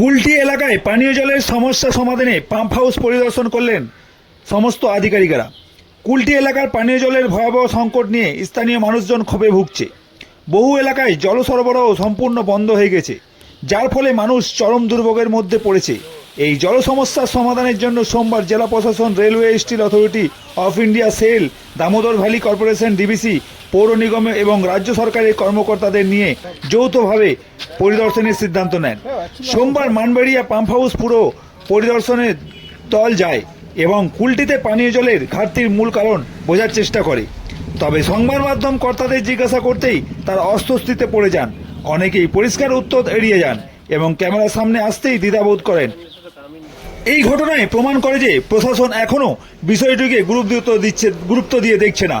কুলটি এলাকায় পানীয় জলের সমস্যা সমাধানে পাম্প হাউস পরিদর্শন করলেন সমস্ত আধিকারিকেরা। কুলটি এলাকার পানীয় জলের ভয়াবহ সংকট নিয়ে স্থানীয় মানুষজন ক্ষোভে ভুগছে। বহু এলাকায় জল সরবরাহ সম্পূর্ণ বন্ধ হয়ে গেছে, যার ফলে মানুষ চরম দুর্ভোগের মধ্যে পড়েছে। এই জল সমস্যার সমাধানের জন্য সোমবার জেলা প্রশাসন, railway steel authority of India SAIL Damodar valley corporation DVC, পৌর নিগম এবং রাজ্য সরকারের কর্মকর্তাদের নিয়ে যৌথভাবে পরিদর্শনের সিদ্ধান্ত নেন। সোমবার মানবেড়িয়া পাম্প হাউস পুরো পরিদর্শনের দল যায় এবং কুলটিতে পানীয় জলের ঘাটতির মূল কারণ বোঝার চেষ্টা করে। তবে সংবাদ মাধ্যম কর্তাদের জিজ্ঞাসা করতেই তার অস্বস্তিতে পড়ে যান। অনেকেই পরিষ্কার উত্তর এড়িয়ে যান এবং ক্যামেরার সামনে আসতেই দ্বিধাবোধ করেন। এই ঘটনায় প্রমাণ করে যে প্রশাসন এখনও বিষয়টিকে গুরুত্ব দিচ্ছে গুরুত্ব দিয়ে দেখছে না।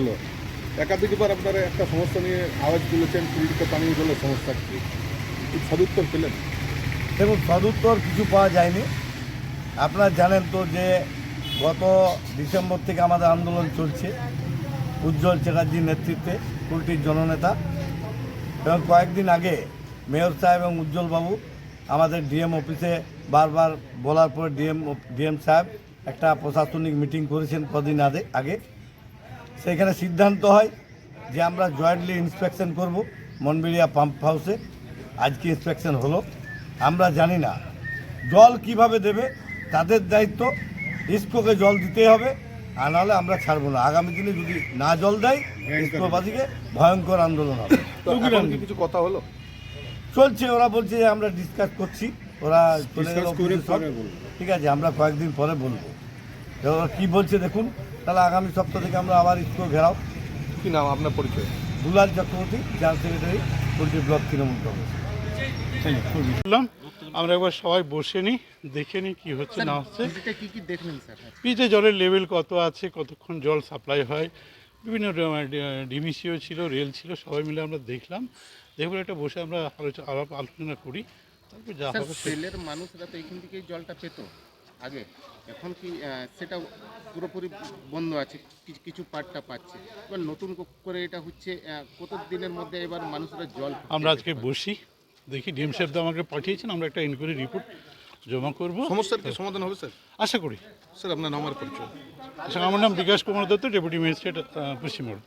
এলো। একাধিকবার আপনারা একটা সমস্যা নিয়ে আওয়াজ তুলেছেন পুরীতে পানীয় জলের সমস্যা। কি সদুত্তর পেলেন? দেখুন, সদুত্তর কিছু পাওয়া যায়নি। আপনারা জানেন তো যে গত ডিসেম্বর থেকে আমাদের আন্দোলন চলছে, উজ্জ্বল চ্যাটার্জির নেতৃত্বে কুলটির জননেতা। এবং কয়েকদিন আগে মেয়র সাহেব এবং উজ্জ্বলবাবু আমাদের ডিএম অফিসে বারবার বলার পরে ডিএম ডিএম সাহেব একটা প্রশাসনিক মিটিং করেছেন কদিন আগে আগে। সেখানে সিদ্ধান্ত হয় যে আমরা জয়েন্টলি ইন্সপেকশন করব মনবেরিয়া পাম্প হাউসে আজকে ইন্সপেকশন হলো। আমরা জানি না জল কীভাবে দেবে তাদের দায়িত্ব। ইস্কোকে জল দিতে হবে আর নাহলে আমরা ছাড়বো না। আগামী দিনে যদি না জল দেয় ইস্কোবাদীকে ভয়ঙ্কর আন্দোলন হবে। কিছু কথা হলো? চলছে ওরা বলছে যে আমরা ডিসকাস করছি। ওরা। ঠিক আছে আমরা কয়েকদিন পরে বলব। কী বলছে দেখুন তাহলে আগামী সপ্তাহ থেকে আমরা আবার স্কুল ঘেরাও। কি নাম আপনার পরিচয়? Dulal Chakraborty general secretary poultry block Trinamool Congress. আমরা একবার সবাই বসে নিই দেখে নিই কী হচ্ছে না হচ্ছে। কি কি পিচে জলের লেভেল কত আছে কতক্ষণ জল সাপ্লাই হয় বিভিন্ন ডিমিসিও ছিল রেল ছিল সবাই মিলে আমরা দেখলাম। দেখব একটা বসে আমরা আলোচনা আলাপ আলোচনা করি তারপর যা হবে সেলের মানুষরা তো এখান থেকেই জলটা পেত। আগে। এখন কি সেটা পুরোপুরি বন্ধ আছে কিছু কিছু পার্টটা পাচ্ছে। এবার নতুন করে এটা হচ্ছে কত দিনের মধ্যে এবার মানুষরা জল আমরা আজকে বসি দেখি ডিএম সাহেব তো আমাকে পাঠিয়েছেন আমরা একটা ইনকোয়ারি রিপোর্ট জমা করব। সমস্যার কি সমাধান হবে স্যার? আশা করি। স্যার আপনার নাম আর পরিচয়? আচ্ছা আমার নাম বিকাশ কুমার দত্ত ডেপুটি ম্যাজিস্ট্রেট পশ্চিমবঙ্গ।